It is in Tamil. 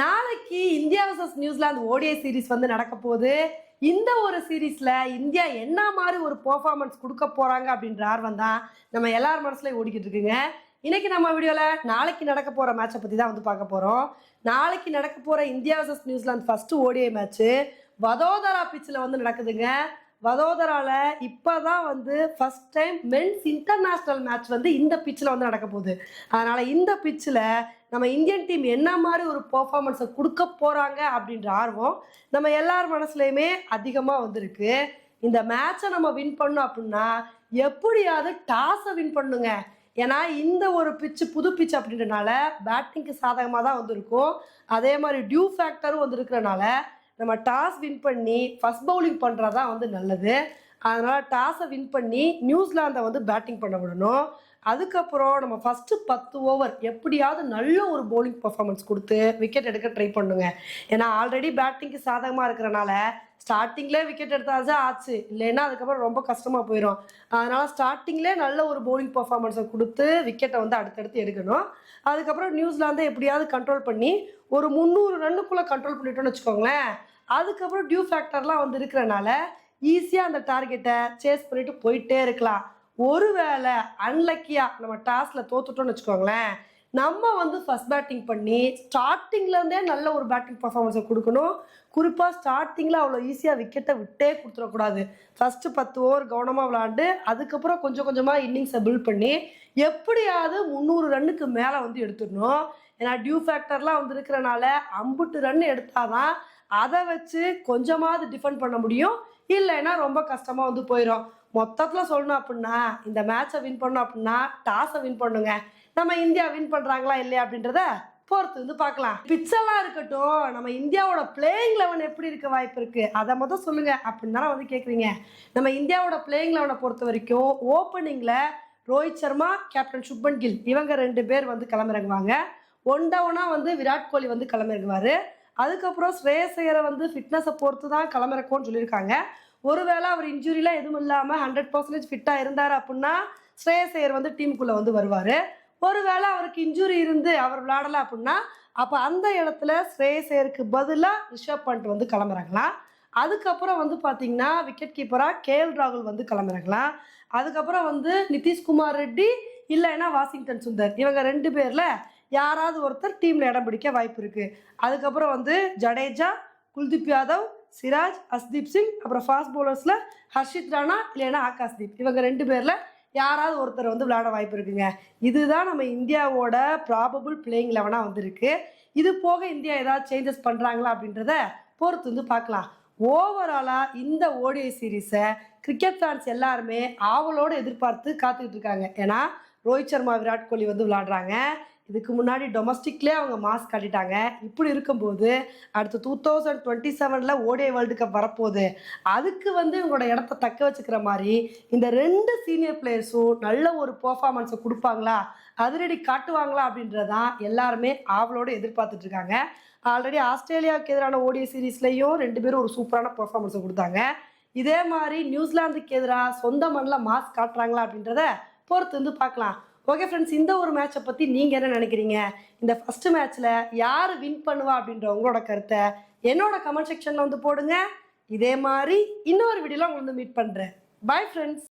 நாளைக்கு India versus New Zealand ODI series வந்து நடக்க போகுது. இந்த ஒரு சீரீஸில் இந்தியா என்ன மாதிரி ஒரு பர்ஃபார்மன்ஸ் கொடுக்க போகிறாங்க அப்படின்ற ஆர்வம் தான் நம்ம எல்லார் மனசுலையும் ஓடிக்கிட்டு இருக்குங்க. இன்னைக்கு நம்ம வீடியோவில் நாளைக்கு நடக்க போகிற மேட்சை பற்றி தான் வந்து பார்க்க போகிறோம் நாளைக்கு நடக்க போகிற India versus New Zealand first ODI match Vadodara பிச்சில் வந்து நடக்குதுங்க. வதோதரால இப்பதான் வந்து first time men's international match வந்து இந்த பிச்சில் வந்து நடக்க போகுது. அதனால் இந்த பிச்சில் நம்ம இந்தியன் டீம் என்ன மாதிரி ஒரு பெர்ஃபார்மன்ஸை கொடுக்க போகிறாங்க அப்படின்ற ஆர்வம் நம்ம எல்லார் மனசுலையுமே அதிகமாக வந்திருக்கு. இந்த மேட்சை நம்ம வின் பண்ணோம் அப்படின்னா எப்படியாவது டாஸை வின் பண்ணுங்க. ஏன்னா இந்த ஒரு பிச்சு புது பிச் அப்படின்றனால பேட்டிங்க்கு சாதகமாக தான் வந்திருக்கும். அதே மாதிரி டியூ ஃபேக்டரும் வந்திருக்கிறனால நம்ம டாஸ் வின் பண்ணி ஃபஸ்ட் பவுலிங் பண்ணுறது தான் வந்து நல்லது. அதனால் டாஸை வின் பண்ணி நியூசிலாந்தை வந்து பேட்டிங் பண்ண விடணும். அதுக்கப்புறம் நம்ம ஃபஸ்ட்டு பத்து ஓவர் எப்படியாவது நல்ல ஒரு பவுலிங் பர்ஃபார்மன்ஸ் கொடுத்து விக்கெட் எடுக்க ட்ரை பண்ணுங்க. ஏன்னா ஆல்ரெடி பேட்டிங்க்கு சாதகமாக இருக்கிறனால ஸ்டார்டிங்லேயே விக்கெட் எடுத்தாச்சும் ஆச்சு. இல்லைன்னா அதுக்கப்புறம் ரொம்ப கஷ்டமாக போயிடும் அதனால் ஸ்டார்டிங்லேயே நல்ல ஒரு பவுலிங் பர்ஃபார்மன்ஸை கொடுத்து விக்கெட்டை வந்து அடுத்தடுத்து எடுக்கணும். அதுக்கப்புறம் நியூசிலாந்தை எப்படியாவது கண்ட்ரோல் பண்ணி ஒரு முந்நூறு ரன்னுக்குள்ளே கண்ட்ரோல் பண்ணிட்டோம்னு வச்சுக்கோங்களேன். அதுக்கப்புறம் டியூ ஃபேக்டர்லாம் வந்து இருக்கிறனால ஈஸியாக அந்த டார்கெட்டை சேஸ் பண்ணிட்டு போயிட்டே இருக்கலாம். ஒருவேளை அன்லக்கியாக நம்ம டாஸில் தோத்துட்டோம்னு வச்சுக்கோங்களேன். நம்ம வந்து ஃபஸ்ட் பேட்டிங் பண்ணி ஸ்டார்டிங்லேருந்தே நல்ல ஒரு பேட்டிங் பர்ஃபார்மன்ஸை கொடுக்கணும். குறிப்பாக ஸ்டார்டிங்கில் அவ்வளோ ஈஸியாக விக்கெட்டை விட்டே கொடுத்துடக்கூடாது. ஃபஸ்ட்டு பத்து ஓவர் கவனமாக விளாண்டு அதுக்கப்புறம் கொஞ்சம் கொஞ்சமாக இன்னிங்ஸை பில்ட் பண்ணி எப்படியாவது முந்நூறு ரன்னுக்கு மேலே வந்து எடுத்துடணும். ஏன்னா டியூ ஃபேக்டர்லாம் வந்து இருக்கிறனால அம்புட்டு ரன் எடுத்தாதான் அதை வச்சு கொஞ்சமாவது டிஃபெண்ட் பண்ண முடியும். இல்லைன்னா ரொம்ப கஷ்டமாக வந்து போயிடும் மொத்தத்தில் சொல்லணும் அப்படின்னா இந்த மேட்சை வின் பண்ணணும் அப்படின்னா டாஸை வின் பண்ணுங்க. நம்ம இந்தியா வின் பண்ணுறாங்களா இல்லையா அப்படின்றத பொறுத்து வந்து பார்க்கலாம். பிச்செல்லாம் இருக்கட்டும் நம்ம இந்தியாவோட பிளேயிங் லெவன் எப்படி இருக்க வாய்ப்பு இருக்கு? அதை மொதல் சொல்லுங்க அப்படின்னு தானே வந்து கேட்குறீங்க நம்ம இந்தியாவோட பிளேயிங் லெவனை பொறுத்த வரைக்கும் ஓப்பனிங்கில் ரோஹித் சர்மா கேப்டன் சுப்மன் கில் இவங்க ரெண்டு பேர் வந்து கிளம்பிறங்குவாங்க ஒன் டவுனாக வந்து விராட் கோலி வந்து கிளம்பிறங்குவார் அதுக்கப்புறம் ஸ்ரேயஸ் ஐயரை வந்து ஃபிட்னஸை பொறுத்து தான் கிளம்பிறக்கோன்னு சொல்லியிருக்காங்க. ஒருவேளை அவர் இன்ஜுரியெலாம் எதுவும் இல்லாமல் ஹண்ட்ரட் பர்சன்டேஜ் ஃபிட்டாக இருந்தார் அப்படின்னா ஸ்ரேயஸ் ஐயர் வந்து டீமுக்குள்ளே வந்து வருவார். ஒருவேளை அவருக்கு இன்ஜுரி இருந்து அவர் விளையாடலை அப்படின்னா அப்போ அந்த இடத்துல ஸ்ரேயசேருக்கு பதிலாக ரிஷப் பண்ட் வந்து கிளம்புறாங்களாம் அதுக்கப்புறம் வந்து பார்த்தீங்கன்னா விக்கெட் கீப்பராக கேஎல் ராகுல் வந்து கிளம்புறாங்களாம் அதுக்கப்புறம் வந்து நிதிஷ்குமார் ரெட்டி இல்லைன்னா வாஷிங்டன் சுந்தர். இவங்க ரெண்டு பேரில் யாராவது ஒருத்தர் டீமில் இடம் பிடிக்க வாய்ப்பு இருக்குது அதுக்கப்புறம் வந்து ஜடேஜா குல்தீப் யாதவ் சிராஜ் அஸ்தீப் சிங் அப்புறம் ஃபாஸ்ட் பவுலர்ஸில் ஹர்ஷித் ராணா இல்லைன்னா ஆகாஷ்தீப் இவங்க ரெண்டு பேரில் யாராவது ஒருத்தர் வந்து விளையாட வாய்ப்பு இருக்குங்க. இதுதான் நம்ம இந்தியாவோட ப்ராபபிள் பிளேயிங் லெவனாக வந்திருக்கு. இது போக இந்தியா ஏதாவது சேஞ்சஸ் பண்ணுறாங்களா அப்படின்றத பொறுத்து வந்து பார்க்கலாம். ஓவராலாக இந்த ஓடிஐ சீரீஸை கிரிக்கெட் ஃபேன்ஸ் எல்லாருமே ஆவலோடு எதிர்பார்த்து காத்துக்கிட்டு இருக்காங்க. ஏன்னா ரோஹித் சர்மா விராட் கோலி வந்து விளாடுறாங்க இதுக்கு முன்னாடி டொமஸ்டிக்லேயே அவங்க மாஸ்க் காட்டிட்டாங்க. இப்படி இருக்கும்போது அடுத்து டூ தௌசண்ட் டுவெண்ட்டி செவனில் ஓடிஐ வேர்ல்டு கப் வரப்போகுது. அதுக்கு வந்து இவங்களோட இடத்த தக்க வச்சுக்கிற மாதிரி இந்த ரெண்டு சீனியர் பிளேயர்ஸும் நல்ல ஒரு பர்ஃபார்மன்ஸை கொடுப்பாங்களா? அதிரடி காட்டுவாங்களா அப்படின்றதான் எல்லாருமே ஆவலோடு எதிர்பார்த்துட்டு இருக்காங்க. ஆல்ரெடி ஆஸ்திரேலியாவுக்கு எதிரான ஓடிஐ சீரீஸ்லேயும் ரெண்டு பேரும் ஒரு சூப்பரான பர்ஃபார்மன்ஸை கொடுத்தாங்க. இதே மாதிரி நியூசிலாந்துக்கு எதிராக சொந்த மண்ணில் மாஸ்க் காட்டுறாங்களா அப்படின்றத பொறுத்து வந்து பார்க்கலாம். ஓகே ஃப்ரெண்ட்ஸ் இந்த ஒரு மேட்சை பற்றி நீங்கள் என்ன நினைக்கிறீங்க? இந்த ஃபஸ்ட்டு மேட்ச்சில் யார் வின் பண்ணுவா அப்படின்ற உங்களோட கருத்தை என்னோட கமெண்ட் செக்ஷனில் வந்து போடுங்க. இதே மாதிரி இன்னொரு வீடியோவில் உங்களை வந்து மீட் பண்ணுறேன் பை ஃப்ரெண்ட்ஸ்